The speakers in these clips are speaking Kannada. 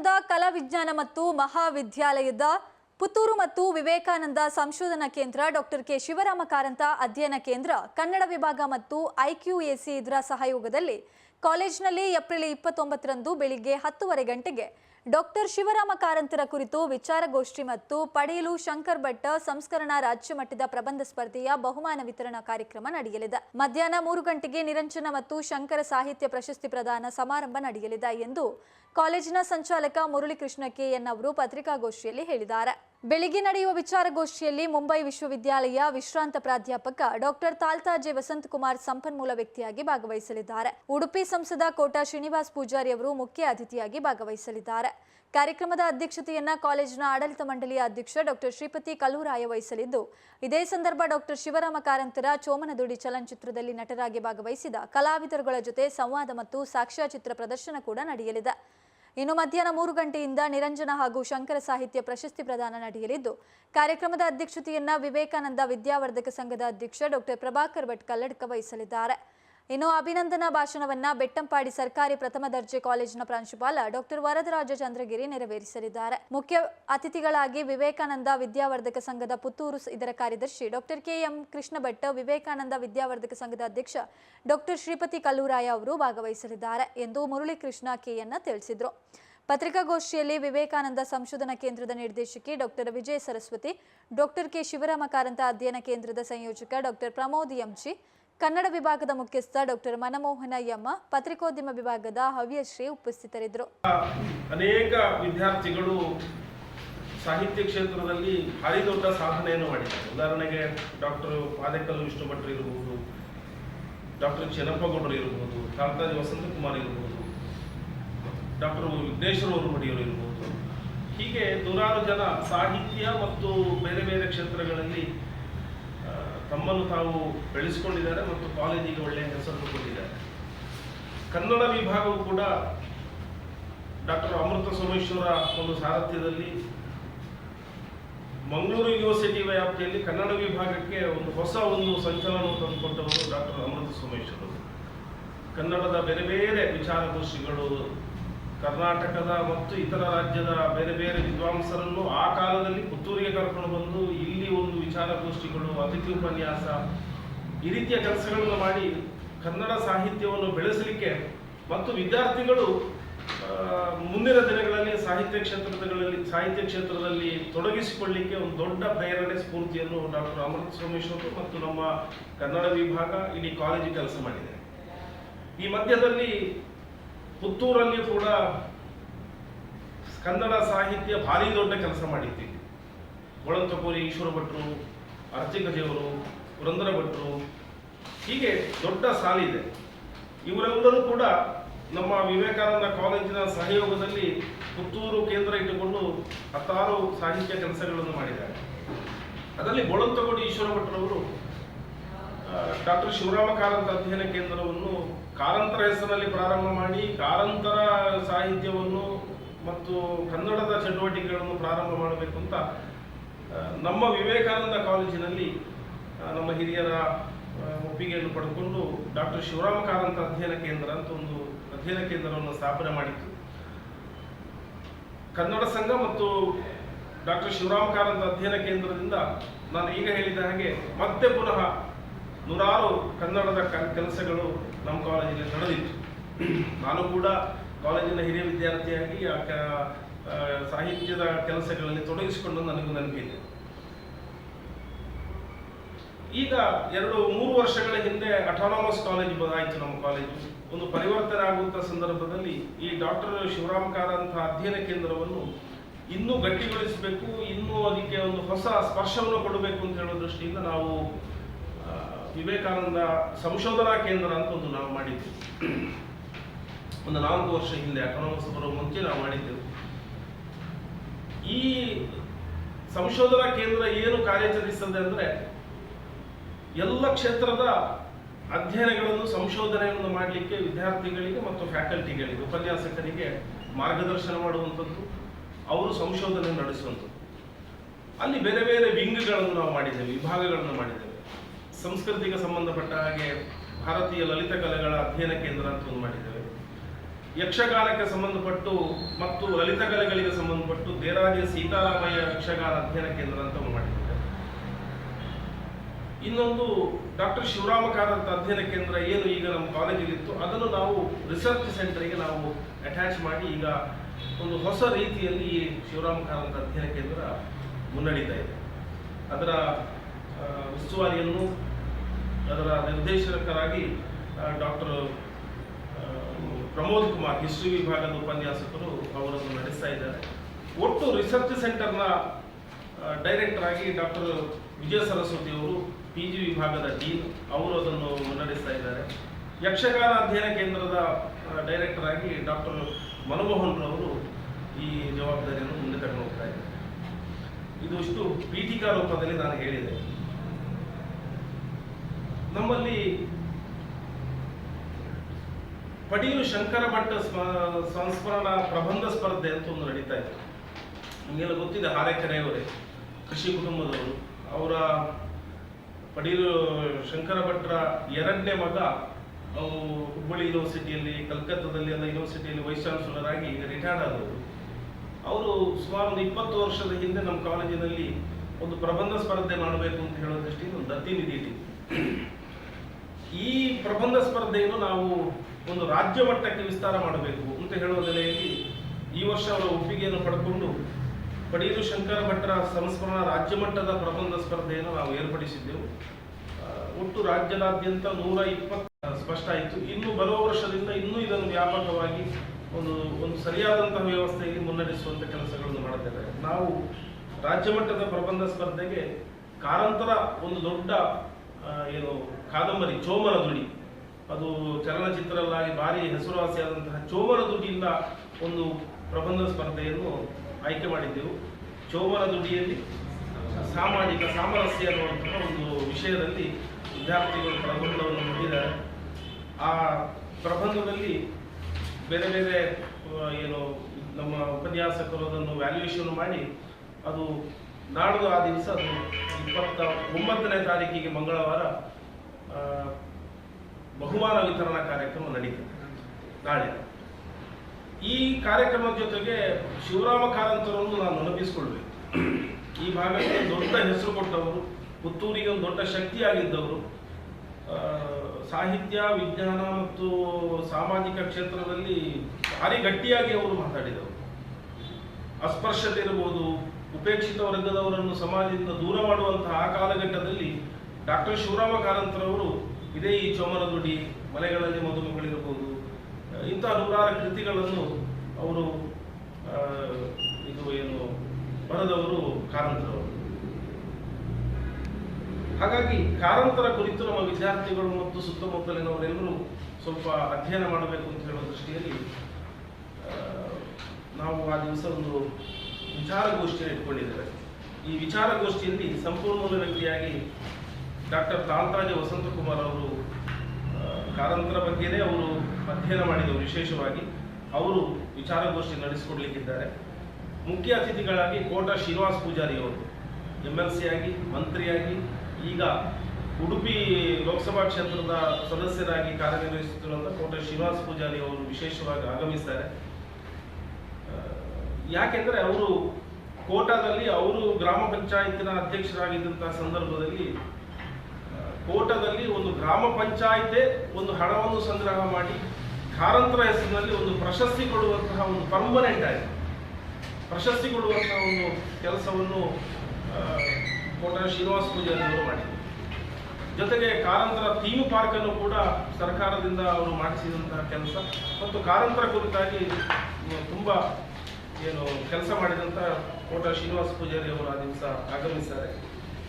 ವಿವೇಕಾನಂದ ಕಲಾ ವಿಜ್ಞಾನ ಮತ್ತು ಮಹಾವಿದ್ಯಾಲಯದ ಪುತ್ತೂರು ಮತ್ತು ವಿವೇಕಾನಂದ ಸಂಶೋಧನಾ ಕೇಂದ್ರ ಡಾಕ್ಟರ್ ಕೆ ಶಿವರಾಮ ಕಾರಂತ ಅಧ್ಯಯನ ಕೇಂದ್ರ, ಕನ್ನಡ ವಿಭಾಗ ಮತ್ತು ಐಕ್ಯೂಎಸಿ ಇದರ ಸಹಯೋಗದಲ್ಲಿ ಕಾಲೇಜಿನಲ್ಲಿ ಏಪ್ರಿಲ್ ಇಪ್ಪತ್ತೊಂಬತ್ತರಂದು ಬೆಳಿಗ್ಗೆ ಹತ್ತುವರೆ ಗಂಟೆಗೆ ಡಾಕ್ಟರ್ ಶಿವರಾಮ ಕಾರಂತರ ಕುರಿತು ವಿಚಾರಗೋಷ್ಠಿ ಮತ್ತು ಪಡೆಯಲು ಶಂಕರ್ ಭಟ್ ಸಂಸ್ಕರಣಾ ರಾಜ್ಯ ಮಟ್ಟದ ಪ್ರಬಂಧ ಸ್ಪರ್ಧೆಯ ಬಹುಮಾನ ವಿತರಣಾ ಕಾರ್ಯಕ್ರಮ ನಡೆಯಲಿದೆ. ಮಧ್ಯಾಹ್ನ ಮೂರು ಗಂಟೆಗೆ ನಿರಂಜನ ಮತ್ತು ಶಂಕರ ಸಾಹಿತ್ಯ ಪ್ರಶಸ್ತಿ ಪ್ರದಾನ ಸಮಾರಂಭ ನಡೆಯಲಿದೆ ಎಂದು ಕಾಲೇಜಿನ ಸಂಚಾಲಕ ಮುರಳೀಕೃಷ್ಣ ಕೆಎನ್ ಅವರು ಪತ್ರಿಕಾಗೋಷ್ಠಿಯಲ್ಲಿ ಹೇಳಿದ್ದಾರೆ. ಬೆಳಿಗ್ಗೆ ನಡೆಯುವ ವಿಚಾರಗೋಷ್ಠಿಯಲ್ಲಿ ಮುಂಬೈ ವಿಶ್ವವಿದ್ಯಾಲಯ ವಿಶ್ರಾಂತ ಪ್ರಾಧ್ಯಾಪಕ ಡಾಕ್ಟರ್ ತಾಲ್ತಾಜೆ ವಸಂತಕುಮಾರ್ ಸಂಪನ್ಮೂಲ ವ್ಯಕ್ತಿಯಾಗಿ ಭಾಗವಹಿಸಲಿದ್ದಾರೆ. ಉಡುಪಿ ಸಂಸದ ಕೋಟಾ ಶ್ರೀನಿವಾಸ್ ಪೂಜಾರಿ ಅವರು ಮುಖ್ಯ ಅತಿಥಿಯಾಗಿ ಭಾಗವಹಿಸಲಿದ್ದಾರೆ. ಕಾರ್ಯಕ್ರಮದ ಅಧ್ಯಕ್ಷತೆಯನ್ನ ಕಾಲೇಜಿನ ಆಡಳಿತ ಮಂಡಳಿಯ ಅಧ್ಯಕ್ಷ ಡಾಕ್ಟರ್ ಶ್ರೀಪತಿ ಕಲ್ಲೂರಾಯ ವಹಿಸಲಿದ್ದು, ಇದೇ ಸಂದರ್ಭ ಡಾಕ್ಟರ್ ಶಿವರಾಮ ಕಾರಂತರ ಚೋಮನದುಡಿ ಚಲನಚಿತ್ರದಲ್ಲಿ ನಟರಾಗಿ ಭಾಗವಹಿಸಿದ ಕಲಾವಿದರುಗಳ ಜೊತೆ ಸಂವಾದ ಮತ್ತು ಸಾಕ್ಷ್ಯಚಿತ್ರ ಪ್ರದರ್ಶನ ಕೂಡ ನಡೆಯಲಿದೆ. ಇನ್ನು ಮಧ್ಯಾಹ್ನ ಮೂರು ಗಂಟೆಯಿಂದ ನಿರಂಜನ ಹಾಗೂ ಶಂಕರ ಸಾಹಿತ್ಯ ಪ್ರಶಸ್ತಿ ಪ್ರದಾನ ನಡೆಯಲಿದ್ದು, ಕಾರ್ಯಕ್ರಮದ ಅಧ್ಯಕ್ಷತೆಯನ್ನ ವಿವೇಕಾನಂದ ವಿದ್ಯಾವರ್ಧಕ ಸಂಘದ ಅಧ್ಯಕ್ಷ ಡಾಕ್ಟರ್ ಪ್ರಭಾಕರ್ ಭಟ್ ಕಲ್ಲಡ್ಕ ವಹಿಸಲಿದ್ದಾರೆ. ಇನ್ನು ಅಭಿನಂದನಾ ಭಾಷಣವನ್ನ ಬೆಟ್ಟಂಪಾಡಿ ಸರ್ಕಾರಿ ಪ್ರಥಮ ದರ್ಜೆ ಕಾಲೇಜಿನ ಪ್ರಾಂಶುಪಾಲ ಡಾಕ್ಟರ್ ವರದರಾಜ ಚಂದ್ರಗಿರಿ ನೆರವೇರಿಸಲಿದ್ದಾರೆ. ಮುಖ್ಯ ಅತಿಥಿಗಳಾಗಿ ವಿವೇಕಾನಂದ ವಿದ್ಯಾವರ್ಧಕ ಸಂಘದ ಪುತ್ತೂರು ಇದರ ಕಾರ್ಯದರ್ಶಿ ಡಾಕ್ಟರ್ ಕೆಎಂ ಕೃಷ್ಣ ಭಟ್ ವಿವೇಕಾನಂದ ವಿದ್ಯಾವರ್ಧಕ ಸಂಘದ ಅಧ್ಯಕ್ಷ ಡಾಕ್ಟರ್ ಶ್ರೀಪತಿ ಕಲ್ಲೂರಾಯ ಅವರು ಭಾಗವಹಿಸಲಿದ್ದಾರೆ ಎಂದು ಮುರಳೀಕೃಷ್ಣ ಕೆಎನ್ನ ತಿಳಿಸಿದರು. ಪತ್ರಿಕಾಗೋಷ್ಠಿಯಲ್ಲಿ ವಿವೇಕಾನಂದ ಸಂಶೋಧನಾ ಕೇಂದ್ರದ ನಿರ್ದೇಶಕಿ doctor Vijaya Saraswati doctor K Shivarama Karanth ಅಧ್ಯಯನ ಕೇಂದ್ರದ ಸಂಯೋಜಕ ಡಾಕ್ಟರ್ ಪ್ರಮೋದ್ ಎಂಜಿ ಕನ್ನಡ ವಿಭಾಗದ ಮುಖ್ಯಸ್ಥ ಡಾಕ್ಟರ್ ಮನಮೋಹನ ಯಮ್ಮ ಪತ್ರಿಕೋದ್ಯಮ ವಿಭಾಗದ ಹವ್ಯಶ್ರೀ ಉಪಸ್ಥಿತರಿದ್ದರು. ಅನೇಕ ವಿದ್ಯಾರ್ಥಿಗಳು ಸಾಹಿತ್ಯ ಕ್ಷೇತ್ರದಲ್ಲಿ ಭಾರಿ ದೊಡ್ಡ ಸಾಧನೆಯನ್ನು ಮಾಡಿದ್ದಾರೆ. ಉದಾಹರಣೆಗೆ ಡಾಕ್ಟರ್ ಪಾದಕಲ್ಲು ವಿಷ್ಣು ಭಟ್ರು ಇರಬಹುದು ಡಾಕ್ಟರ್ ಚೆನ್ನಪ್ಪಗೌಡರು ಇರಬಹುದು ಕಾಂತಾಜಿ ವಸಂತಕುಮಾರ್ ಇರಬಹುದು ಡಾಕ್ಟರ್ ವಿಘ್ನೇಶ್ವರ ಹೊರಮಡಿಯವರು ಇರಬಹುದು ಹೀಗೆ ನೂರಾರು ಜನ ಸಾಹಿತ್ಯ ಮತ್ತು ಬೇರೆ ಬೇರೆ ಕ್ಷೇತ್ರಗಳಲ್ಲಿ ತಮ್ಮನ್ನು ತಾವು ಬೆಳೆಸಿಕೊಂಡಿದ್ದಾರೆ ಮತ್ತು ಕಾಲೇಜಿಗೆ ಒಳ್ಳೆಯ ಹೆಸರನ್ನು ಕೊಟ್ಟಿದ್ದಾರೆ. ಕನ್ನಡ ವಿಭಾಗವು ಕೂಡ ಡಾಕ್ಟರ್ ಅಮೃತ ಸೋಮೇಶ್ವರ ಒಂದು ಸಾರಥ್ಯದಲ್ಲಿ ಮಂಗಳೂರು ಯೂನಿವರ್ಸಿಟಿ ವ್ಯಾಪ್ತಿಯಲ್ಲಿ ಕನ್ನಡ ವಿಭಾಗಕ್ಕೆ ಒಂದು ಹೊಸ ಒಂದು ಸಂಚಲನವನ್ನು ತಂದುಕೊಟ್ಟವರು ಡಾಕ್ಟರ್ ಅಮೃತ ಸೋಮೇಶ್ವರರು. ಕನ್ನಡದ ಬೇರೆ ಬೇರೆ ವಿಚಾರಗೋಷ್ಠಿಗಳು ಕರ್ನಾಟಕದ ಮತ್ತು ಇತರ ರಾಜ್ಯದ ಬೇರೆ ಬೇರೆ ವಿದ್ವಾಂಸರನ್ನು ಆ ಕಾಲದಲ್ಲಿ ಪುತ್ತೂರಿಗೆ ಕರ್ಕೊಂಡು ಬಂದು ಇಲ್ಲಿ ಒಂದು ವಿಚಾರಗೋಷ್ಠಿಗಳು ಅತಿಥಿ ಉಪನ್ಯಾಸ ಈ ರೀತಿಯ ಕೆಲಸಗಳನ್ನು ಮಾಡಿ ಕನ್ನಡ ಸಾಹಿತ್ಯವನ್ನು ಬೆಳೆಸಲಿಕ್ಕೆ ಮತ್ತು ವಿದ್ಯಾರ್ಥಿಗಳು ಮುಂದಿನ ದಿನಗಳಲ್ಲಿ ಸಾಹಿತ್ಯ ಕ್ಷೇತ್ರಗಳಲ್ಲಿ ಸಾಹಿತ್ಯ ಕ್ಷೇತ್ರದಲ್ಲಿ ತೊಡಗಿಸಿಕೊಳ್ಳಿಕ್ಕೆ ಒಂದು ದೊಡ್ಡ ಪ್ರೇರಣೆ ಸ್ಫೂರ್ತಿಯನ್ನು ಡಾಕ್ಟರ್ ಅಮೃತ ಸೋಮೇಶ್ವರ್ ಮತ್ತು ನಮ್ಮ ಕನ್ನಡ ವಿಭಾಗ ಇಲ್ಲಿ ಕಾಲೇಜು ಕೆಲಸ ಮಾಡಿದೆ. ಈ ಮಧ್ಯದಲ್ಲಿ ಪುತ್ತೂರಲ್ಲಿ ಕೂಡ ಕನ್ನಡ ಸಾಹಿತ್ಯ ಭಾರಿ ದೊಡ್ಡ ಕೆಲಸ ಮಾಡಿದ್ದೀವಿ ಒಳಂತಕೋರಿ ಈಶ್ವರ ಭಟ್ರು ಅರ್ಚಿಕಜಿಯವರು ಪುರಂದರ ಭಟ್ರು ಹೀಗೆ ದೊಡ್ಡ ಸಾಲಿದೆ ಇವರೆಲ್ಲರೂ ಕೂಡ ನಮ್ಮ ವಿವೇಕಾನಂದ ಕಾಲೇಜಿನ ಸಹಯೋಗದಲ್ಲಿ ಪುತ್ತೂರು ಕೇಂದ್ರ ಇಟ್ಟುಕೊಂಡು ಹತ್ತಾರು ಸಾಹಿತ್ಯ ಕೆಲಸಗಳನ್ನು ಮಾಡಿದ್ದಾರೆ. ಅದರಲ್ಲಿ ಗೊಳಂತಗೋಡಿ ಈಶ್ವರ ಭಟ್ರವರು ಡಾಕ್ಟರ್ ಶಿವರಾಮ ಕಾರಂತ ಅಧ್ಯಯನ ಕೇಂದ್ರವನ್ನು ಕಾರಂತರ ಹೆಸರಿನಲ್ಲಿ ಪ್ರಾರಂಭ ಮಾಡಿ, ಕಾರಂತರ ಸಾಹಿತ್ಯವನ್ನು ಮತ್ತು ಕನ್ನಡದ ಚಟುವಟಿಕೆಗಳನ್ನು ಪ್ರಾರಂಭ ಮಾಡಬೇಕು ಅಂತ ನಮ್ಮ ವಿವೇಕಾನಂದ ಕಾಲೇಜಿನಲ್ಲಿ ನಮ್ಮ ಹಿರಿಯರ ಒಪ್ಪಿಗೆಯನ್ನು ಪಡೆದುಕೊಂಡು ಡಾಕ್ಟರ್ ಶಿವರಾಮ ಕಾರಂತ ಅಧ್ಯಯನ ಕೇಂದ್ರ ಅಂತ ಒಂದು ಅಧ್ಯಯನ ಕೇಂದ್ರವನ್ನು ಸ್ಥಾಪನೆ ಮಾಡಿತ್ತು. ಕನ್ನಡ ಸಂಘ ಮತ್ತು ಡಾಕ್ಟರ್ ಶಿವರಾಮ ಕಾರಂತ ಅಧ್ಯಯನ ಕೇಂದ್ರದಿಂದ ನಾನು ಈಗ ಹೇಳಿದ ಹಾಗೆ ಮತ್ತೆ ಪುನಃ ನೂರಾರು ಕನ್ನಡದ ಕೆಲಸಗಳು ನಮ್ಮ ಕಾಲೇಜಿನಲ್ಲಿ ನಡೆದಿತ್ತು. ನಾನು ಕೂಡ ಕಾಲೇಜಿನ ಹಿರಿಯ ವಿದ್ಯಾರ್ಥಿಯಾಗಿ ಆ ಸಾಹಿತ್ಯದ ಕೆಲಸಗಳಲ್ಲಿ ತೊಡಗಿಸಿಕೊಂಡು ನನಗೂ ನೆನಪಿದೆ ಈಗ ಎರಡು, ಮೂರು ವರ್ಷಗಳ ಹಿಂದೆ ಅಟಾನಮಸ್ ಕಾಲೇಜ್ ಬದಾಯಿತು ನಮ್ಮ ಕಾಲೇಜು. ಒಂದು ಪರಿವರ್ತನೆ ಆಗುವಂಥ ಸಂದರ್ಭದಲ್ಲಿ ಈ ಡಾಕ್ಟರ್ ಶಿವರಾಮ್ ಕಾರಂತ ಅಧ್ಯಯನ ಕೇಂದ್ರವನ್ನು ಇನ್ನೂ ಗಟ್ಟಿಗೊಳಿಸಬೇಕು, ಇನ್ನೂ ಅದಕ್ಕೆ ಒಂದು ಹೊಸ ಸ್ಪರ್ಶವನ್ನು ಕೊಡಬೇಕು ಅಂತ ಹೇಳೋ ದೃಷ್ಟಿಯಿಂದ ನಾವು ವಿವೇಕಾನಂದ ಸಂಶೋಧನಾ ಕೇಂದ್ರ ಅಂತ ಒಂದು ನಾವು ಮಾಡಿದ್ದೆವು ಒಂದು ನಾಲ್ಕು ವರ್ಷ ಹಿಂದೆ ಅಕಾನಮಿಕ್ಸ್ ಬರೋ ಮುಂಚೆ ನಾವು ಮಾಡಿದ್ದೆವು. ಈ ಸಂಶೋಧನಾ ಕೇಂದ್ರ ಏನು ಕಾರ್ಯಾಚರಿಸ್ತದೆ ಅಂದರೆ, ಎಲ್ಲ ಕ್ಷೇತ್ರದ ಅಧ್ಯಯನಗಳನ್ನು, ಸಂಶೋಧನೆಯನ್ನು ಮಾಡಲಿಕ್ಕೆ ವಿದ್ಯಾರ್ಥಿಗಳಿಗೆ ಮತ್ತು ಫ್ಯಾಕಲ್ಟಿಗಳಿಗೆ, ಉಪನ್ಯಾಸಕರಿಗೆ ಮಾರ್ಗದರ್ಶನ ಮಾಡುವಂಥದ್ದು, ಅವರು ಸಂಶೋಧನೆ ನಡೆಸುವಂಥದ್ದು. ಅಲ್ಲಿ ಬೇರೆ ಬೇರೆ ವಿಂಗ್ಗಳನ್ನು ನಾವು ಮಾಡಿದ್ದೇವೆ, ವಿಭಾಗಗಳನ್ನು ಮಾಡಿದ್ದೇವೆ. ಸಂಸ್ಕೃತಿಗೆ ಸಂಬಂಧಪಟ್ಟ ಹಾಗೆ ಭಾರತೀಯ ಲಲಿತ ಕಲೆಗಳ ಅಧ್ಯಯನ ಕೇಂದ್ರ ಅಂತ ಒಂದು ಮಾಡಿದ್ದೇವೆ. ಯಕ್ಷಗಾನಕ್ಕೆ ಸಂಬಂಧಪಟ್ಟು ಮತ್ತು ಲಲಿತ ಕಲೆಗಳಿಗೆ ಸಂಬಂಧಪಟ್ಟು ದೇರಾಜ ಸೀತಾರಾಮಯ್ಯ ಯಕ್ಷಗಾನ ಅಧ್ಯಯನ ಕೇಂದ್ರ ಅಂತ ಒಂದು ಮಾಡಿದ್ದಾರೆ ಇನ್ನೊಂದು ಡಾಕ್ಟರ್ ಶಿವರಾಮ ಕಾರಂತ ಅಧ್ಯಯನ ಕೇಂದ್ರ ಏನು ಈಗ ನಮ್ಮ ಕಾಲೇಜಲ್ಲಿ ಇತ್ತು ಅದನ್ನು ನಾವು ರಿಸರ್ಚ್ ಸೆಂಟರ್ಗೆ ನಾವು ಅಟ್ಯಾಚ್ ಮಾಡಿ ಈಗ ಒಂದು ಹೊಸ ರೀತಿಯಲ್ಲಿ ಈ ಶಿವರಾಮ ಕಾರಂತ ಅಧ್ಯಯನ ಕೇಂದ್ರ ಮುನ್ನಡೀತಾ ಇದೆ. ಅದರ ಉಸ್ತುವಾರಿಯನ್ನು ಅದರ ನಿರ್ದೇಶಕರಾಗಿ ಡಾಕ್ಟರ್ ಪ್ರಮೋದ್ ಕುಮಾರ್, ಹಿಸ್ಟ್ರಿ ವಿಭಾಗದ ಉಪನ್ಯಾಸಕರು ಅವರನ್ನು ನಡೆಸ್ತಾ ಇದ್ದಾರೆ. ಒಟ್ಟು ರಿಸರ್ಚ್ ಸೆಂಟರ್ನ ಡೈರೆಕ್ಟರ್ ಆಗಿ ಡಾಕ್ಟರ್ ವಿಜಯ ಸರಸ್ವತಿ ಅವರು ಪಿ ಜಿ ವಿಭಾಗದ ಡೀನ್, ಅವರು ಅದನ್ನು ಮುನ್ನಡೆಸ್ತಾ ಇದ್ದಾರೆ. ಯಕ್ಷಗಾನ ಅಧ್ಯಯನ ಕೇಂದ್ರದ ಡೈರೆಕ್ಟರ್ ಆಗಿ ಡಾಕ್ಟರ್ ಮನಮೋಹನ್ ಅವರು ಈ ಜವಾಬ್ದಾರಿಯನ್ನು ಮುಂದೆ ತಗೊಂಡು ಹೋಗ್ತಾ ಇದ್ದಾರೆ. ಇದು ಇಷ್ಟು ಪೀಠಿಕಾ ರೂಪದಲ್ಲಿ ನಾನು ಹೇಳಿದೆ. ನಮ್ಮಲ್ಲಿ ಪಡಿಯೂರು ಶಂಕರ ಭಟ್ ಸ್ಮ- ಸಂಸ್ಮರಣಾ ಪ್ರಬಂಧ ಸ್ಪರ್ಧೆ ಅಂತ ಒಂದು ನಡೀತಾ ಇದೆ ನಿಮಗೆಲ್ಲ ಗೊತ್ತಿದೆ ಹಾರೇಕೆರೆಯವರೇ ಕೃಷಿ ಕುಟುಂಬದವರು. ಅವರ ಪಡೀರು ಶಂಕರ ಭಟ್ರ ಎರಡನೇ ಮಗ ಅವು ಹುಬ್ಬಳ್ಳಿ ಯೂನಿವರ್ಸಿಟಿಯಲ್ಲಿ, ಕಲ್ಕತ್ತಾದಲ್ಲಿ ಎಲ್ಲ ಯೂನಿವರ್ಸಿಟಿಯಲ್ಲಿ ವೈಸ್ ಚಾನ್ಸಲರ್ ಈಗ ರಿಟೈರ್ಡ್ ಆದವರು. ಅವರು ಸುಮಾರು ಒಂದು ಇಪ್ಪತ್ತು ವರ್ಷದ ಹಿಂದೆ ನಮ್ಮ ಕಾಲೇಜಿನಲ್ಲಿ ಒಂದು ಪ್ರಬಂಧ ಸ್ಪರ್ಧೆ ಮಾಡಬೇಕು ಅಂತ ಹೇಳೋ ದೃಷ್ಟಿಯಿಂದ ಒಂದು ದತ್ತಿ ನಿಧಿ ಇಟ್ಟಿದ್ವಿ ಈ ಪ್ರಬಂಧ ಸ್ಪರ್ಧೆಯನ್ನು ನಾವು ಒಂದು ರಾಜ್ಯ ಮಟ್ಟಕ್ಕೆ ವಿಸ್ತಾರ ಮಾಡಬೇಕು ಅಂತ ಹೇಳುವ ನೆಲೆಯಲ್ಲಿ ಈ ವರ್ಷ ಅವರ ಒಪ್ಪಿಗೆಯನ್ನು ಪಡ್ಕೊಂಡು ಪಡೀರು ಶಂಕರ ಭಟ್ರ ಸಂಸ್ಮರಣ ರಾಜ್ಯ ಮಟ್ಟದ ಪ್ರಬಂಧ ಸ್ಪರ್ಧೆಯನ್ನು ನಾವು ಏರ್ಪಡಿಸಿದ್ದೆವು. ಒಟ್ಟು ರಾಜ್ಯದಾದ್ಯಂತ ನೂರ ಇಪ್ಪತ್ತು ಸ್ಪಷ್ಟ ಆಯಿತು. ಇನ್ನು ಬರುವ ವರ್ಷದಿಂದ ಇನ್ನೂ ಇದನ್ನು ವ್ಯಾಪಕವಾಗಿ ಒಂದು ಒಂದು ಸರಿಯಾದಂತಹ ವ್ಯವಸ್ಥೆಯಲ್ಲಿ ಮುನ್ನಡೆಸುವಂಥ ಕೆಲಸಗಳನ್ನು ಮಾಡುತ್ತೇವೆ ನಾವು ರಾಜ್ಯ ಮಟ್ಟದ ಪ್ರಬಂಧ ಸ್ಪರ್ಧೆಗೆ ಕಾರಂತರ ಒಂದು ದೊಡ್ಡ ಏನು ಕಾದಂಬರಿ, ಚೋಮನ ದುಡಿ. ಅದು ಚಲನಚಿತ್ರಲ್ಲಾಗಿ ಭಾರಿ ಹೆಸರುವಾಸಿಯಾದಂತಹ ಚೋಮನ ದುಡಿಯಿಂದ ಒಂದು ಪ್ರಬಂಧ ಸ್ಪರ್ಧೆಯನ್ನು ಆಯ್ಕೆ ಮಾಡಿದ್ದೆವು. ಚೋಮನ ದುಡಿಯಲ್ಲಿ ಸಾಮಾಜಿಕ ಸಾಮರಸ್ಯ ಅನ್ನುವಂತಹ ಒಂದು ವಿಷಯದಲ್ಲಿ ವಿದ್ಯಾರ್ಥಿಗಳು ಪ್ರಬಂಧವನ್ನು ನೀಡಿದ್ದಾರೆ. ಆ ಪ್ರಬಂಧದಲ್ಲಿ ಬೇರೆ ಬೇರೆ ಏನು ನಮ್ಮ ಉಪನ್ಯಾಸಕರು ಅದನ್ನು ವ್ಯಾಲ್ಯೂಯೇಷನ್ ಮಾಡಿ ಅದು ನಾಡ್ದು ಆ ದಿವಸ ಅದು ಇಪ್ಪತ್ತ ಒಂಬತ್ತನೇ ತಾರೀಕಿಗೆ ಮಂಗಳವಾರ ಬಹುಮಾನ ವಿತರಣಾ ಕಾರ್ಯಕ್ರಮ ನಡೀತದೆ. ನಾಳೆ. ಈ ಕಾರ್ಯಕ್ರಮದ ಜೊತೆಗೆ ಶಿವರಾಮ ಕಾರಂತರನ್ನು ನಾನು ನೆನಪಿಸಿಕೊಳ್ಬೇಕು. ಈ ಭಾಗಕ್ಕೆ ದೊಡ್ಡ ಹೆಸರು ಕೊಟ್ಟವರು, ಪುತ್ತೂರಿಗೆ ಒಂದು ದೊಡ್ಡ ಶಕ್ತಿಯಾಗಿದ್ದವರು ಸಾಹಿತ್ಯ, ವಿಜ್ಞಾನ ಮತ್ತು ಸಾಮಾಜಿಕ ಕ್ಷೇತ್ರದಲ್ಲಿ ಭಾರಿ ಗಟ್ಟಿಯಾಗಿ ಅವರು ಮಾತಾಡಿದವರು. ಅಸ್ಪರ್ಶತೆ ಇರಬಹುದು ಉಪೇಕ್ಷಿತ ವರ್ಗದವರನ್ನು ಸಮಾಜದಿಂದ ದೂರ ಮಾಡುವಂತಹ ಆ ಕಾಲಘಟ್ಟದಲ್ಲಿ ಡಾಕ್ಟರ್ ಶಿವರಾಮ ಕಾರಂತರವರು ಇದೇ ಈ ಚೋಮರ ನುಡಿ ಮಲೆಗಳಲ್ಲಿ ಮದುಮಗಳಿರಬಹುದು ಇಂಥ ನೂರಾರು ಕೃತಿಗಳನ್ನು ಅವರು ಇದು ಏನು, ಬರೆದವರು ಕಾರಂತರವರು. ಹಾಗಾಗಿ ಕಾರಂತರ ಕುರಿತು ನಮ್ಮ ವಿದ್ಯಾರ್ಥಿಗಳು ಮತ್ತು ಸುತ್ತಮುತ್ತಲಿನವರೆಲ್ಲರೂ ಸ್ವಲ್ಪ ಅಧ್ಯಯನ ಮಾಡಬೇಕು ಅಂತ ಹೇಳೋ ದೃಷ್ಟಿಯಲ್ಲಿ ನಾವು ಆ ದಿವಸ ಒಂದು ವಿಚಾರಗೋಷ್ಠಿಯನ್ನು ಇಟ್ಕೊಂಡಿದ್ದೇವೆ. ಈ ವಿಚಾರಗೋಷ್ಠಿಯಲ್ಲಿ ಸಂಪೂರ್ಣ ವ್ಯಕ್ತಿಯಾಗಿ ಡಾಕ್ಟರ್ ತಾಂತಾಜಿ ವಸಂತಕುಮಾರ್ ಅವರು ಕಾರಂತರ ಬಗ್ಗೆನೇ ಅವರು ಅಧ್ಯಯನ ಮಾಡಿದರು ವಿಶೇಷವಾಗಿ. ಅವರು ವಿಚಾರಗೋಷ್ಠಿ ನಡೆಸಿಕೊಡ್ಲಿಕ್ಕಿದ್ದಾರೆ. ಮುಖ್ಯ ಅತಿಥಿಗಳಾಗಿ ಕೋಟ ಶ್ರೀನಿವಾಸ್ ಪೂಜಾರಿ ಅವರು ಎಂ ಎಲ್ ಸಿ ಆಗಿ ಮಂತ್ರಿಯಾಗಿ ಈಗ ಉಡುಪಿ ಲೋಕಸಭಾ ಕ್ಷೇತ್ರದ ಸದಸ್ಯರಾಗಿ ಕಾರ್ಯನಿರ್ವಹಿಸುತ್ತಿರುವಂಥ ಕೋಟಾ ಶ್ರೀನಿವಾಸ್ ಪೂಜಾರಿ ಅವರು ವಿಶೇಷವಾಗಿ ಆಗಮಿಸ್ತಾರೆ. ಯಾಕೆಂದರೆ ಅವರು ಕೋಟಾದಲ್ಲಿ ಅವರು ಗ್ರಾಮ ಪಂಚಾಯತಿನ ಅಧ್ಯಕ್ಷರಾಗಿದ್ದಂಥ ಸಂದರ್ಭದಲ್ಲಿ ಕೋಟದಲ್ಲಿ ಒಂದು ಗ್ರಾಮ ಪಂಚಾಯತೆ ಒಂದು ಹಣವನ್ನು ಸಂಗ್ರಹ ಮಾಡಿ ಕಾರಂತರ ಹೆಸರಿನಲ್ಲಿ ಒಂದು ಪ್ರಶಸ್ತಿ ಕೊಡುವಂತಹ ಒಂದು ಪರ್ಮನೆಂಟ್ ಆಯಿತು ಪ್ರಶಸ್ತಿ ಕೊಡುವಂತಹ ಒಂದು ಕೆಲಸವನ್ನು ಕೋಟ ಶ್ರೀನಿವಾಸ ಪೂಜಾರಿ ಅವರು ಮಾಡಿದರು. ಜೊತೆಗೆ ಕಾರಂತರ ಥೀಮ್ ಪಾರ್ಕ್ ಅನ್ನು ಕೂಡ ಸರ್ಕಾರದಿಂದ ಅವರು ಮಾಡಿಸಿದಂತಹ ಕೆಲಸ. ಮತ್ತು ಕಾರಂತರ ಕುರಿತಾಗಿ ತುಂಬ ಏನು ಕೆಲಸ ಮಾಡಿದಂಥ ಕೋಟ ಶ್ರೀನಿವಾಸ ಪೂಜಾರಿ ಅವರು ಆ ದಿವಸ ಆಗಮಿಸ್ತಾರೆ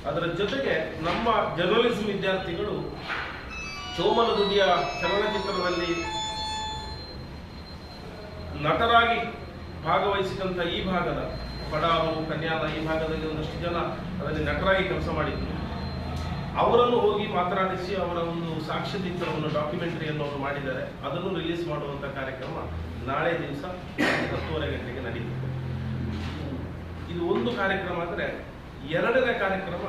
ಅದರ ಜೊತೆಗೆ ನಮ್ಮ ಜರ್ನಲಿಸಂ ವಿದ್ಯಾರ್ಥಿಗಳು ಚೋಮನ ದುಡಿಯ ಚಲನಚಿತ್ರದಲ್ಲಿ ನಟರಾಗಿ ಭಾಗವಹಿಸಿದಂಥ ಈ ಭಾಗದ ಬಡಾವು ಕನ್ಯಾದ ಈ ಭಾಗದಲ್ಲಿ ಒಂದಷ್ಟು ಜನ ಅದರಲ್ಲಿ ನಟರಾಗಿ ಕೆಲಸ ಮಾಡಿದ್ರು. ಅವರನ್ನು ಹೋಗಿ ಮಾತನಾಡಿಸಿ ಅವರ ಒಂದು ಸಾಕ್ಷ್ಯಚಿತ್ರವನ್ನು ಡಾಕ್ಯುಮೆಂಟರಿಯನ್ನು ಅವರು ಮಾಡಿದ್ದಾರೆ. ಅದನ್ನು ರಿಲೀಸ್ ಮಾಡುವಂಥ ಕಾರ್ಯಕ್ರಮ ನಾಳೆ ದಿವಸ ಹತ್ತುವರೆ ಗಂಟೆಗೆ ನಡೆಯುತ್ತೆ ಇದು ಒಂದು ಕಾರ್ಯಕ್ರಮ ಅಂದರೆ ಎರಡನೇ ಕಾರ್ಯಕ್ರಮ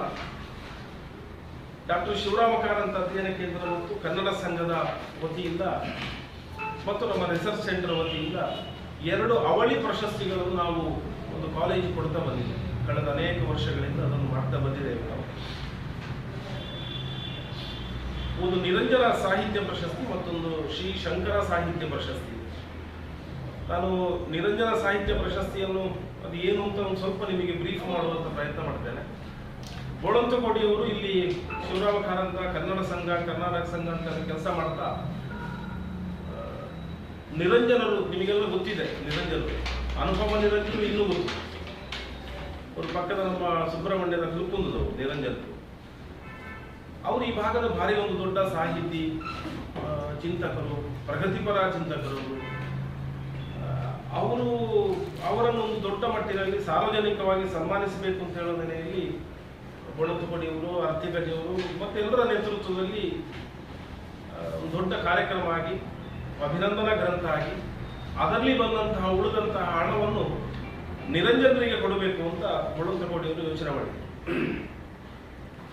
ಡಾಕ್ಟರ್ ಶಿವರಾಮ ಕಾರಂತ ಅಧ್ಯಯನ ಕೇಂದ್ರ ಮತ್ತು ಕನ್ನಡ ಸಂಘದ ವತಿಯಿಂದ ಮತ್ತು ನಮ್ಮ ರಿಸರ್ಚ್ ಸೆಂಟರ್ ವತಿಯಿಂದ ಎರಡು ಅವಳಿ ಪ್ರಶಸ್ತಿಗಳನ್ನು ನಾವು ಒಂದು ಕಾಲೇಜ್ ಕೊಡ್ತಾ ಬಂದಿದ್ದೇವೆ ಕಳೆದ ಅನೇಕ ವರ್ಷಗಳಿಂದ ಅದನ್ನು ಮಾಡ್ತಾ ಬಂದಿದ್ದೇವೆ ನಾವು ಒಂದು ನಿರಂಜನ ಸಾಹಿತ್ಯ ಪ್ರಶಸ್ತಿ ಮತ್ತೊಂದು ಶ್ರೀ ಶಂಕರ ಸಾಹಿತ್ಯ ಪ್ರಶಸ್ತಿ. ನಾನು ನಿರಂಜನ ಸಾಹಿತ್ಯ ಪ್ರಶಸ್ತಿಯನ್ನು ಅದು ಏನು ಅಂತ ಒಂದು ಸ್ವಲ್ಪ ನಿಮಗೆ ಬ್ರೀಫ್ ಮಾಡುವಂತ ಪ್ರಯತ್ನ ಮಾಡ್ತೇನೆ. ಬೋಳಂತಕೋಡಿಯವರು ಇಲ್ಲಿ ಶಿವರಾಮ ಕಾರಂತ, ಕನ್ನಡ ಸಂಘ, ಕರ್ನಾಟಕ ಸಂಘ ಅಂತ ಕೆಲಸ ಮಾಡ್ತಾ ನಿರಂಜನರು ನಿಮಗೆಲ್ಲ ಗೊತ್ತಿದೆ, ನಿರಂಜನರು. ಅನುಪಮ ನಿರಂಜನರು ಇನ್ನೂ ಗೊತ್ತು. ಅವ್ರ ಪಕ್ಕದ ನಮ್ಮ ಸುಬ್ರಹ್ಮಣ್ಯದ ತಿರುಪುಂದದವರು ನಿರಂಜನರು. ಅವರು ಈ ಭಾಗದ ಭಾರಿ ಒಂದು ದೊಡ್ಡ ಸಾಹಿತಿ ಚಿಂತಕರು, ಪ್ರಗತಿಪರ ಚಿಂತಕರು. ಅವರು ಅವರನ್ನು ಒಂದು ದೊಡ್ಡ ಮಟ್ಟಿನಲ್ಲಿ ಸಾರ್ವಜನಿಕವಾಗಿ ಸನ್ಮಾನಿಸಬೇಕು ಅಂತ ಹೇಳೋ ನೆಲೆಯಲ್ಲಿ ಬೊಳತುಪಡಿಯವರು ಮತ್ತೆ ಎಲ್ಲರ ನೇತೃತ್ವದಲ್ಲಿ ಒಂದು ದೊಡ್ಡ ಕಾರ್ಯಕ್ರಮ ಆಗಿ, ಅಭಿನಂದನಾ ಗ್ರಂಥ ಆಗಿ, ಅದರಲ್ಲಿ ಬಂದಂತಹ ಉಳಿದಂತಹ ಹಣವನ್ನು ನಿರಂಜನರಿಗೆ ಕೊಡಬೇಕು ಅಂತ ಬೊಳತುಪಡಿಯವರು ಯೋಚನೆ ಮಾಡಿದರು.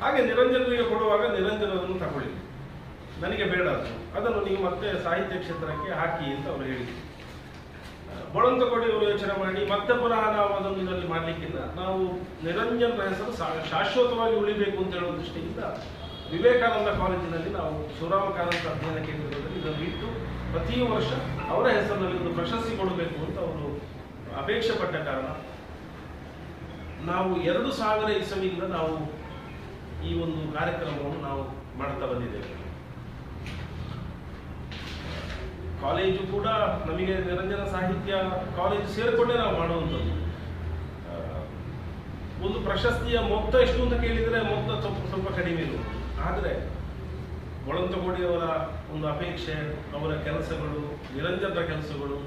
ಹಾಗೆ ನಿರಂಜನರಿಗೆ ಕೊಡುವಾಗ ನಿರಂಜನರನ್ನು ತಗೊಳ್ಳಿ. ನನಗೆ ಬೇಡ ಅದು. ಅದನ್ನು ನೀವು ಮತ್ತೆ ಸಾಹಿತ್ಯ ಕ್ಷೇತ್ರಕ್ಕೆ ಹಾಕಿ ಅಂತ ಅವರು ಹೇಳಿದ್ರು. ಬೊಳಂತಕೋಡಿ ಅವರು ಯೋಚನೆ ಮಾಡಿ, ಮತ್ತೆ ಪುನಃ ನಾವು ಅದನ್ನು ಇದರಲ್ಲಿ ಮಾಡಲಿಕ್ಕಿಲ್ಲ. ನಾವು ನಿರಂಜನ ಹೆಸರು ಶಾಶ್ವತವಾಗಿ ಉಳಿಬೇಕು ಅಂತ ಹೇಳುವ ದೃಷ್ಟಿಯಿಂದ ವಿವೇಕಾನಂದ ಕಾಲೇಜಿನಲ್ಲಿ ನಾವು ಶಿವರಾಮ ಅಧ್ಯಯನ ಕೇಂದ್ರದಲ್ಲಿ ಇದನ್ನು ಇಟ್ಟು ಪ್ರತಿ ವರ್ಷ ಅವರ ಹೆಸರಿನಲ್ಲಿ ಒಂದು ಪ್ರಶಸ್ತಿ ಕೊಡಬೇಕು ಅಂತ ಅವರು ಅಪೇಕ್ಷೆ ಪಟ್ಟ ಕಾರಣ. ನಾವು ಎರಡು ಸಾವಿರ ಇಸವಿಯಿಂದ ನಾವು ಈ ಒಂದು ಕಾರ್ಯಕ್ರಮವನ್ನು ನಾವು ಮಾಡ್ತಾ ಬಂದಿದ್ದೇವೆ. ಕಾಲೇಜು ಕೂಡ ನಮಗೆ ನಿರಂಜನ ಸಾಹಿತ್ಯ ಕಾಲೇಜು ಸೇರಿಕೊಂಡೇ ನಾವು ಮಾಡುವಂಥದ್ದು. ಒಂದು ಪ್ರಶಸ್ತಿಯ ಮೊತ್ತ ಎಷ್ಟು ಅಂತ ಕೇಳಿದರೆ ಮೊತ್ತ ಸ್ವಲ್ಪ ಸ್ವಲ್ಪ ಕಡಿಮೆ ಆದರೆ ಒಳಂತಗೋಡಿಯವರ ಒಂದು ಅಪೇಕ್ಷೆ, ಅವರ ಕೆಲಸಗಳು, ನಿರಂಜನರ ಕೆಲಸಗಳು,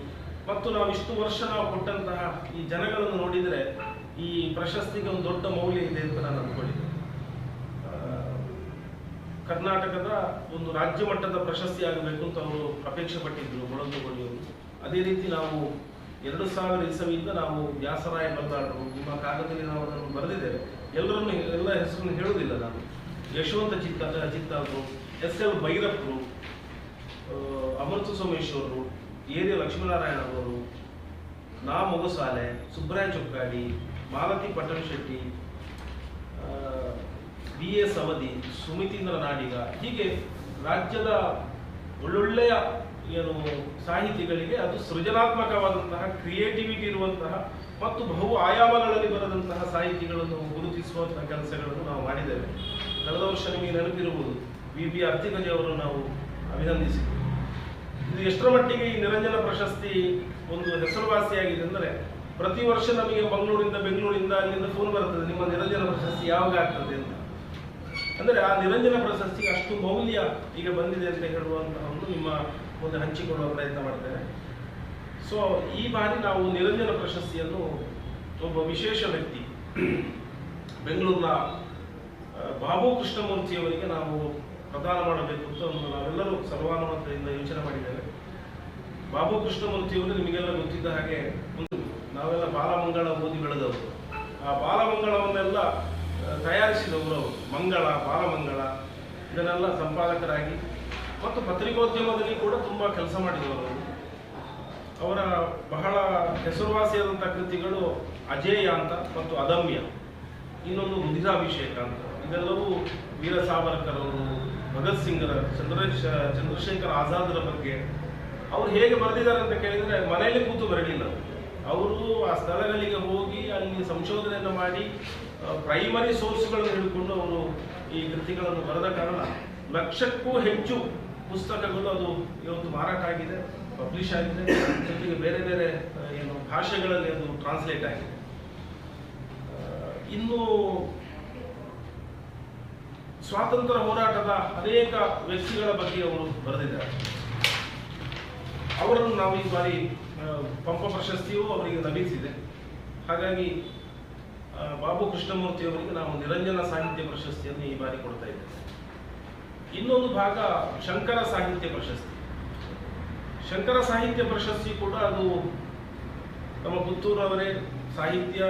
ಮತ್ತು ನಾವು ಇಷ್ಟು ವರ್ಷ ನಾವು ಕೊಟ್ಟಂತಹ ಈ ಜನಗಳನ್ನು ನೋಡಿದರೆ ಈ ಪ್ರಶಸ್ತಿಗೆ ಒಂದು ದೊಡ್ಡ ಮೌಲ್ಯ ಇದೆ ಅಂತ ನಾನು ಅಂದ್ಕೊಂಡಿದ್ದೆ ಕರ್ನಾಟಕದ ಒಂದು ರಾಜ್ಯ ಮಟ್ಟದ ಪ್ರಶಸ್ತಿ ಆಗಬೇಕು ಅಂತ ಅವರು ಅಪೇಕ್ಷೆ ಪಟ್ಟಿದ್ರು ಮೊಳಂದುಗೋಡಿಯವರು ಅದೇ ರೀತಿ ನಾವು ಎರಡು ಸಾವಿರ ಇಸವಿಯಿಂದ ನಾವು ವ್ಯಾಸರಾಯ ಬಲ್ಲಾಳರು ನಿಮ್ಮ ಕಾಗದಲ್ಲಿ ನಾವು ಅದನ್ನು ಬರೆದಿದ್ದೇವೆ. ಎಲ್ಲರನ್ನು, ಎಲ್ಲ ಹೆಸರನ್ನು ಹೇಳುವುದಿಲ್ಲ ನಾನು. ಯಶವಂತ ಚಿತ್ತ ಚಿತ್ತಾದರು ಎಸ್ ಎಲ್ ಭೈರಪ್ಪರು ಅಮೃತ ಸೋಮೇಶ್ವರರು, ಏರಿಯ ಲಕ್ಷ್ಮೀನಾರಾಯಣ ಅವರು ನಾ ಮೊಗಸಾಲೆ, ಸುಬ್ರಾಯ ಚೊಕ್ಕಾಡಿ, ಮಾಲತಿ ಪಟ್ಟಣ ಶೆಟ್ಟಿ ಬಿ ಎಸ್ ಅವಧಿ, ಸುಮಿತೀಂದ್ರ ನಾಡಿಗ, ಹೀಗೆ ರಾಜ್ಯದ ಒಳ್ಳೊಳ್ಳೆಯ ಏನು ಸಾಹಿತಿಗಳಿಗೆ ಅದು ಸೃಜನಾತ್ಮಕವಾದಂತಹ ಕ್ರಿಯೇಟಿವಿಟಿ ಇರುವಂತಹ ಮತ್ತು ಬಹು ಆಯಾಮಗಳಲ್ಲಿ ಬರದಂತಹ ಸಾಹಿತಿಗಳನ್ನು ಗುರುತಿಸುವಂತಹ ಕೆಲಸಗಳನ್ನು ನಾವು ಮಾಡಿದ್ದೇವೆ. ಕಳೆದ ವರ್ಷ ನಿಮಗೆ ನೆನಪಿರುವುದು, ವಿ ಬಿ ಅರ್ತಿಗಜಿ ಅವರು ನಾವು ಅಭಿನಂದಿಸಿದ್ವಿ. ಇದು ಎಷ್ಟರ ಮಟ್ಟಿಗೆ ಈ ನಿರಂಜನ ಪ್ರಶಸ್ತಿ ಒಂದು ಹೆಸರುವಾಸಿಯಾಗಿದೆ ಅಂದರೆ, ಪ್ರತಿ ವರ್ಷ ನಮಗೆ ಮಂಗಳೂರಿಂದ ಬೆಂಗಳೂರಿಂದ ಅಲ್ಲಿಂದ ಫೋನ್ ಬರ್ತದೆ, ನಿಮ್ಮ ನಿರಂಜನ ಪ್ರಶಸ್ತಿ ಯಾವಾಗ ಆಗ್ತದೆ ಅಂತ. ಅಂದರೆ ಆ ನಿರಂಜನ ಪ್ರಶಸ್ತಿಗೆ ಅಷ್ಟು ಮೌಲ್ಯ ಈಗ ಬಂದಿದೆ ಅಂತ ಹೇಳುವಂತಹ ಒಂದು ನಿಮ್ಮ ಮುಂದೆ ಹಂಚಿಕೊಳ್ಳುವ ಪ್ರಯತ್ನ ಮಾಡ್ತೇನೆ. ಸೊ ಈ ಬಾರಿ ನಾವು ನಿರಂಜನ ಪ್ರಶಸ್ತಿಯನ್ನು ಒಬ್ಬ ವಿಶೇಷ ವ್ಯಕ್ತಿ, ಬೆಂಗಳೂರಿನ ಬಾಬು ಬಾಬು ಕೃಷ್ಣಮೂರ್ತಿಯವರಿಗೆ ನಾವು ಪ್ರದಾನ ಮಾಡಬೇಕು ಅಂತ ನಾವೆಲ್ಲರೂ ಸರ್ವಾನುಮತದಿಂದ ಯೋಚನೆ ಮಾಡಿದ್ದೇವೆ. ಬಾಬು ಕೃಷ್ಣಮೂರ್ತಿಯವರು ನಿಮಗೆಲ್ಲ ಗೊತ್ತಿದ್ದ ಹಾಗೆ ಒಂದು ನಾವೆಲ್ಲ ಬಾಲಮಂಗಳ ಓದಿ ಬೆಳೆದವರು ಆ ಬಾಲಮಂಗಳವನ್ನೆಲ್ಲ ತಯಾರಿಸಿದವರು ಅವರು ಮಂಗಳ, ಬಾಲಮಂಗಳ, ಇದನ್ನೆಲ್ಲ ಸಂಪಾದಕರಾಗಿ ಮತ್ತು ಪತ್ರಿಕೋದ್ಯಮದಲ್ಲಿ ಕೂಡ ತುಂಬ ಕೆಲಸ ಮಾಡಿದವರು ಅವರು. ಬಹಳ ಹೆಸರುವಾಸಿಯಾದಂಥ ಕೃತಿಗಳು ಅಜೇಯ ಅಂತ ಮತ್ತು ಅದಮ್ಯ. ಇನ್ನೊಂದು ರುಧಿರಾಭಿಷೇಕ ಅಂತ. ಇದೆಲ್ಲವೂ ವೀರ ಸಾವರ್ಕರ್ ಅವರು, ಭಗತ್ ಸಿಂಗ್ರ, ಚಂದ್ರಶ್, ಚಂದ್ರಶೇಖರ್ ಆಜಾದ್ರ ಬಗ್ಗೆ. ಅವ್ರು ಹೇಗೆ ಬರೆದಿದ್ದಾರೆ ಅಂತ ಕೇಳಿದರೆ ಮನೆಯಲ್ಲಿ ಕೂತು ಬರಲಿಲ್ಲ ಅವರು ಆ ಸ್ಥಳಗಳಿಗೆ ಹೋಗಿ ಅಲ್ಲಿ ಸಂಶೋಧನೆಯನ್ನು ಮಾಡಿ ಪ್ರೈಮರಿ ಸೋರ್ಸ್ಗಳನ್ನು ಹಿಡ್ಕೊಂಡು ಅವರು ಈ ಕೃತಿಗಳನ್ನು ಬರೆದ ಕಾರಣ ಲಕ್ಷಕ್ಕೂ ಹೆಚ್ಚು ಪುಸ್ತಕಗಳು ಅದು ಇವತ್ತು ಮಾರಾಟ ಆಗಿದೆ ಪಬ್ಲಿಷ್ ಆಗಿದೆ. ಜೊತೆಗೆ ಬೇರೆ ಬೇರೆ ಏನು ಭಾಷೆಗಳಲ್ಲಿ ಅದು ಟ್ರಾನ್ಸ್ಲೇಟ್ ಆಗಿದೆ. ಇನ್ನು ಸ್ವಾತಂತ್ರ್ಯ ಹೋರಾಟದ ಅನೇಕ ವ್ಯಕ್ತಿಗಳ ಬಗ್ಗೆ ಅವರು ಬರೆದಿದ್ದಾರೆ. ಅವರನ್ನು ನಾವು ಈ ಬಾರಿ ಪಂಪ ಪ್ರಶಸ್ತಿಯೂ ಅವರಿಗೆ ಲಭಿಸಿದೆ. ಹಾಗಾಗಿ ಬಾಬು ಕೃಷ್ಣಮೂರ್ತಿ ಅವರಿಗೆ ನಾವು ನಿರಂಜನ ಸಾಹಿತ್ಯ ಪ್ರಶಸ್ತಿಯನ್ನು ಈ ಬಾರಿ ಕೊಡ್ತಾ ಇದ್ದೇವೆ. ಇನ್ನೊಂದು ಭಾಗ ಶಂಕರ ಸಾಹಿತ್ಯ ಪ್ರಶಸ್ತಿ. ಶಂಕರ ಸಾಹಿತ್ಯ ಪ್ರಶಸ್ತಿ ಕೂಡ ಅದು ನಮ್ಮ ಪುತ್ತೂರವರೇ ಸಾಹಿತ್ಯ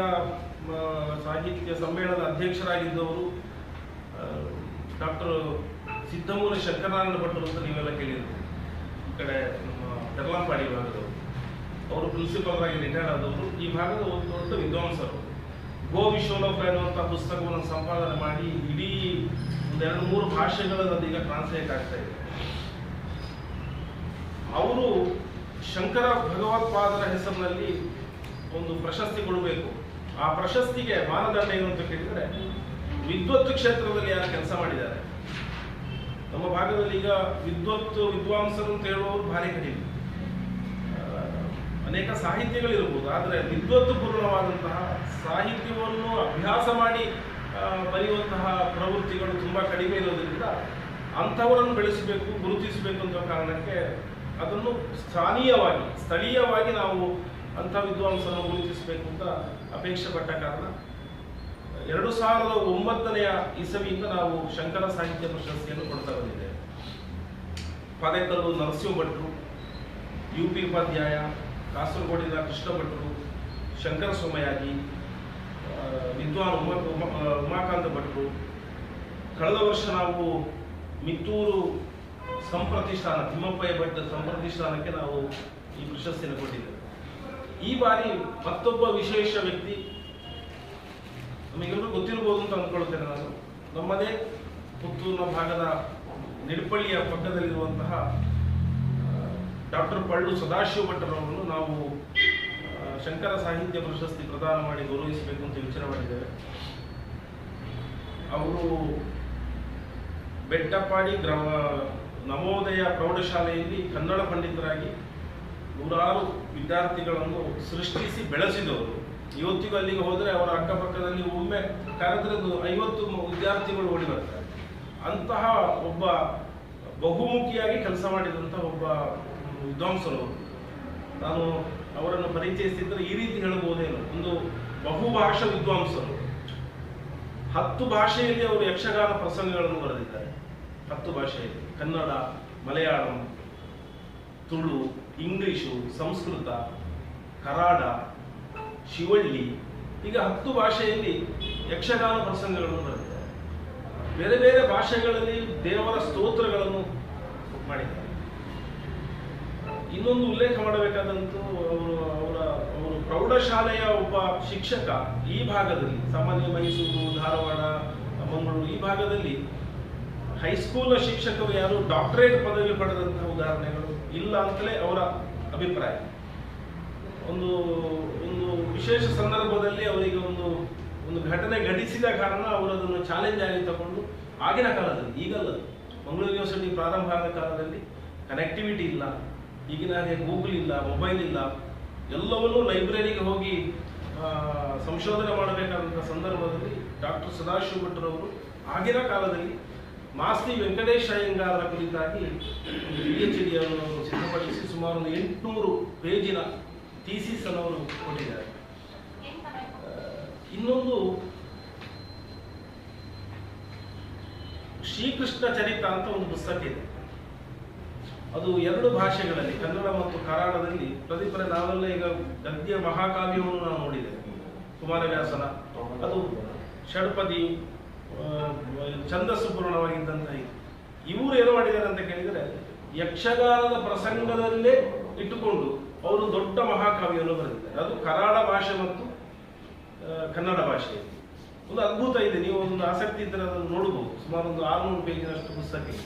ಸಾಹಿತ್ಯ ಸಮ್ಮೇಳನದ ಅಧ್ಯಕ್ಷರಾಗಿದ್ದವರು ಡಾಕ್ಟರ್ ಸಿದ್ದಮೂಲ ಶಂಕರನಾರಾಯಣ ಭಟ್ರು ಅಂತ ನೀವೆಲ್ಲ ಕೇಳಿದ್ರು ಈ ಕಡೆ ನಮ್ಮ ತೆರಲಂಪಾಡಿ ಭಾಗದವರು. ಅವರು ಪ್ರಿನ್ಸಿಪಲ್ ಆಗಿ ರಿಟೈರ್ಡ್ ಆದವರು. ಈ ಭಾಗದ ಒಂದು ದೊಡ್ಡ ವಿದ್ವಾಂಸರು. ಗೋ ವಿಶ್ವಲೋಕ ಎನ್ನುವಂಥ ಪುಸ್ತಕವನ್ನು ಸಂಪಾದನೆ ಮಾಡಿ ಇಡೀ ಒಂದೆರಡು ಮೂರು ಭಾಷೆಗಳಲ್ಲಿ ಅದೀಗ ಟ್ರಾನ್ಸ್ಲೇಟ್ ಆಗ್ತಾ ಇದೆ. ಅವರು ಶಂಕರ ಭಗವತ್ಪಾದರ ಹೆಸರಿನಲ್ಲಿ ಒಂದು ಪ್ರಶಸ್ತಿ ಕೊಡಬೇಕು. ಆ ಪ್ರಶಸ್ತಿಗೆ ಮಾನದಂಡ ಏನು ಅಂತ ಕೇಳಿದರೆ ವಿದ್ವತ್ ಕ್ಷೇತ್ರದಲ್ಲಿ ಯಾರು ಕೆಲಸ ಮಾಡಿದ್ದಾರೆ? ನಮ್ಮ ಭಾಗದಲ್ಲಿ ಈಗ ವಿದ್ವತ್ ವಿದ್ವಾಂಸರು ಅಂತ ಹೇಳುವವರು ಭಾರಿ ಕಡಿಮೆ. ಅನೇಕ ಸಾಹಿತ್ಯಗಳಿರ್ಬೋದು, ಆದರೆ ವಿದ್ವತ್ತು ಪೂರ್ಣವಾದಂತಹ ಸಾಹಿತ್ಯವನ್ನು ಅಭ್ಯಾಸ ಮಾಡಿ ಬರೆಯುವಂತಹ ಪ್ರವೃತ್ತಿಗಳು ತುಂಬ ಕಡಿಮೆ ಇರೋದರಿಂದ ಅಂಥವರನ್ನು ಬೆಳೆಸಬೇಕು, ಗುರುತಿಸಬೇಕು ಅಂತ ಕಾರಣಕ್ಕೆ ಅದನ್ನು ಸ್ಥಾನೀಯವಾಗಿ, ಸ್ಥಳೀಯವಾಗಿ ನಾವು ಅಂಥ ವಿದ್ವಾಂಸರನ್ನು ಗುರುತಿಸಬೇಕು ಅಂತ ಅಪೇಕ್ಷೆ ಪಟ್ಟ ಕಾರಣ, ಎರಡು ಸಾವಿರದ ಒಂಬತ್ತನೆಯ ಇಸವಿಯಿಂದ ನಾವು ಶಂಕರ ಸಾಹಿತ್ಯ ಪ್ರಶಸ್ತಿಯನ್ನು ಕೊಡ್ತಾ ಬಂದಿದ್ದೇವೆ. ಪದೇಕಲ್ಲು ನರಸಿಂಹ ಭಟ್ರು ಯು ಪಿ ಉಪಾಧ್ಯಾಯ ಕಾಸರಗೋಡಿನ ಕೃಷ್ಣ ಭಟ್ರು ಶಂಕರ ಸೋಮಯಾಗಿ ವಿದ್ವಾನ್ ಉಮಾ, ಉಮಾ- ಉಮಾಕಾಂತ ಭಟ್ರು. ಕಳೆದ ವರ್ಷ ನಾವು ಮಿತ್ತೂರು ಸಂಪ್ರತಿಷ್ಠಾನ, ತಿಮ್ಮಪ್ಪಯ್ಯ ಭಟ್ ಸಂಪ್ರತಿಷ್ಠಾನಕ್ಕೆ ನಾವು ಈ ಪ್ರಶಸ್ತಿಯನ್ನು ಕೊಟ್ಟಿದ್ದೇವೆ. ಈ ಬಾರಿ ಮತ್ತೊಬ್ಬ ವಿಶೇಷ ವ್ಯಕ್ತಿ ನಮಗೆಲ್ಲರೂ ಗೊತ್ತಿರ್ಬೋದು ಅಂತ ಅಂದ್ಕೊಳ್ತೇನೆ ನಾನು. ನಮ್ಮದೇ ಪುತ್ತೂರಿನ ಭಾಗದ ನಿಡ್ಪಳ್ಳಿಯ ಪಕ್ಕದಲ್ಲಿರುವಂತಹ ಡಾಕ್ಟರ್ ಪಳ್ಳು ಸದಾಶಿವ ಭಟ್ಟರವರನ್ನು ನಾವು ಶಂಕರ ಸಾಹಿತ್ಯ ಪ್ರಶಸ್ತಿ ಪ್ರದಾನ ಮಾಡಿ ಗೌರವಿಸಬೇಕು ಅಂತ ಯೋಚನೆ ಮಾಡಿದ್ದೇವೆ. ಅವರು ಬೆಟ್ಟಪಾಡಿ ಗ್ರಾಮ, ನವೋದಯ ಪ್ರೌಢಶಾಲೆಯಲ್ಲಿ ಕನ್ನಡ ಪಂಡಿತರಾಗಿ ನೂರಾರು ವಿದ್ಯಾರ್ಥಿಗಳನ್ನು ಸೃಷ್ಟಿಸಿ ಬೆಳೆಸಿದವರು. ಇವತ್ತಿಗೂ ಅಲ್ಲಿಗೆ ಹೋದರೆ ಅವರ ಅಕ್ಕಪಕ್ಕದಲ್ಲಿ ಒಮ್ಮೆ ಕರೆದ್ರೆ ಐವತ್ತು ವಿದ್ಯಾರ್ಥಿಗಳು ಓಡಿ ಬರ್ತಾರೆ. ಅಂತಹ ಒಬ್ಬ ಬಹುಮುಖಿಯಾಗಿ ಕೆಲಸ ಮಾಡಿದಂಥ ಒಬ್ಬ ವಿದ್ವಾಂಸರು ನಾನು ಅವರನ್ನು ಪರಿಚಯಿಸಿದ್ರೆ ಈ ರೀತಿ ಹೇಳಬಹುದೇನು, ಒಂದು ಬಹುಭಾಷಾ ವಿದ್ವಾಂಸರು. ಹತ್ತು ಭಾಷೆಯಲ್ಲಿ ಅವರು ಯಕ್ಷಗಾನ ಪ್ರಸಂಗಗಳನ್ನು ಬರೆದಿದ್ದಾರೆ. ಹತ್ತು ಭಾಷೆಯಲ್ಲಿ. ಕನ್ನಡ, ಮಲಯಾಳಂ, ತುಳು, ಇಂಗ್ಲಿಷು, ಸಂಸ್ಕೃತ, ಕರಾಡ, ಶಿವಳ್ಳಿ, ಈಗ ಹತ್ತು ಭಾಷೆಯಲ್ಲಿ ಯಕ್ಷಗಾನ ಪ್ರಸಂಗಗಳನ್ನು ಬರೆದಿದ್ದಾರೆ. ಬೇರೆ ಬೇರೆ ಭಾಷೆಗಳಲ್ಲಿ ದೇವರ ಸ್ತೋತ್ರಗಳನ್ನು ಮಾಡಿದ್ದಾರೆ. ಇನ್ನೊಂದು ಉಲ್ಲೇಖ ಮಾಡಬೇಕಾದಂತೂ ಅವರು ಅವರ ಅವರು ಪ್ರೌಢಶಾಲೆಯ ಒಬ್ಬ ಶಿಕ್ಷಕ ಈ ಭಾಗದಲ್ಲಿ ಸಾಮಾನ್ಯ ಮೈಸೂರು, ಧಾರವಾಡ, ಮಂಗಳೂರು ಈ ಭಾಗದಲ್ಲಿ ಹೈಸ್ಕೂಲ್ನ ಶಿಕ್ಷಕರು ಯಾರು? ಡಾಕ್ಟರೇಟ್ ಪದವಿ ಪಡೆದಂತಹ ಉದಾಹರಣೆಗಳು ಇಲ್ಲ ಅಂತಲೇ ಅವರ ಅಭಿಪ್ರಾಯ. ಒಂದು ಒಂದು ವಿಶೇಷ ಸಂದರ್ಭದಲ್ಲಿ ಅವರಿಗೆ ಒಂದು ಒಂದು ಘಟನೆ ಘಟಿಸಿದ ಕಾರಣ ಅವರು ಅದನ್ನು ಚಾಲೆಂಜ್ ಆಗಿ ತಗೊಂಡು ಆಗಿನ ಕಾಲದಲ್ಲಿ ಈಗಲ್ಲ, ಮಂಗಳೂರು ಯೂನಿವರ್ಸಿಟಿ ಪ್ರಾರಂಭ ಆದ ಕಾಲದಲ್ಲಿ ಕನೆಕ್ಟಿವಿಟಿ ಇಲ್ಲ. ಈಗಿನ ಹಾಗೆ ಗೂಗಲ್ ಇಲ್ಲ ಮೊಬೈಲ್ ಇಲ್ಲ, ಎಲ್ಲವನ್ನೂ ಲೈಬ್ರರಿಗೆ ಹೋಗಿ ಸಂಶೋಧನೆ ಮಾಡಬೇಕಾದಂಥ ಸಂದರ್ಭದಲ್ಲಿ ಡಾಕ್ಟರ್ ಸದಾಶಿವ ಭಟ್ರವರು ಆಗಿನ ಕಾಲದಲ್ಲಿ ಮಾಸ್ತಿ ವೆಂಕಟೇಶ ಅಯ್ಯಂಗಾರರ ಕುರಿತಾಗಿ ಪಿ ಎಚ್ ಡಿ ಅನ್ನು ಸಿದ್ಧಪಡಿಸಿ ಸುಮಾರು ಒಂದು ಎಂಟುನೂರು ಪೇಜಿನ ಥೀಸಿಸ್ ಅನ್ನು ಅವರು ಕೊಟ್ಟಿದ್ದಾರೆ. ಇನ್ನೊಂದು ಶ್ರೀಕೃಷ್ಣ ಚರಿತ ಅಂತ ಒಂದು ಪುಸ್ತಕ ಇದೆ. ಅದು ಎರಡು ಭಾಷೆಗಳಲ್ಲಿ, ಕನ್ನಡ ಮತ್ತು ಕರಾಡದಲ್ಲಿ ಪ್ರತಿಪರ ನಾವೆಲ್ಲ ಈಗ ಗದ್ಯ ಮಹಾಕಾವ್ಯವನ್ನು ನಾವು ನೋಡಿದ್ದೇವೆ. ಕುಮಾರವ್ಯಾಸನ, ಅದು ಷಡ್ಪದಿ ಛಂದಸ್ಸು ಪೂರ್ಣವಾಗಿದ್ದಂತಹ ಇವರು ಏನು ಮಾಡಿದ್ದಾರೆ ಅಂತ ಕೇಳಿದರೆ, ಯಕ್ಷಗಾನದ ಪ್ರಸಂಗದಲ್ಲೇ ಇಟ್ಟುಕೊಂಡು ಅವರು ದೊಡ್ಡ ಮಹಾಕಾವ್ಯವನ್ನು ಬರೆದಿದ್ದಾರೆ. ಅದು ಕರಾಳ ಭಾಷೆ ಮತ್ತು ಕನ್ನಡ ಭಾಷೆ. ಒಂದು ಅದ್ಭುತ ಇದೆ. ನೀವು ಒಂದು ಆಸಕ್ತಿ ಇದ್ದರೆ ಅದನ್ನು ನೋಡಬಹುದು. ಸುಮಾರು ಒಂದು ಆರುನೂರು ಪೇಜಿನಷ್ಟು ಪುಸ್ತಕ ಇದೆ.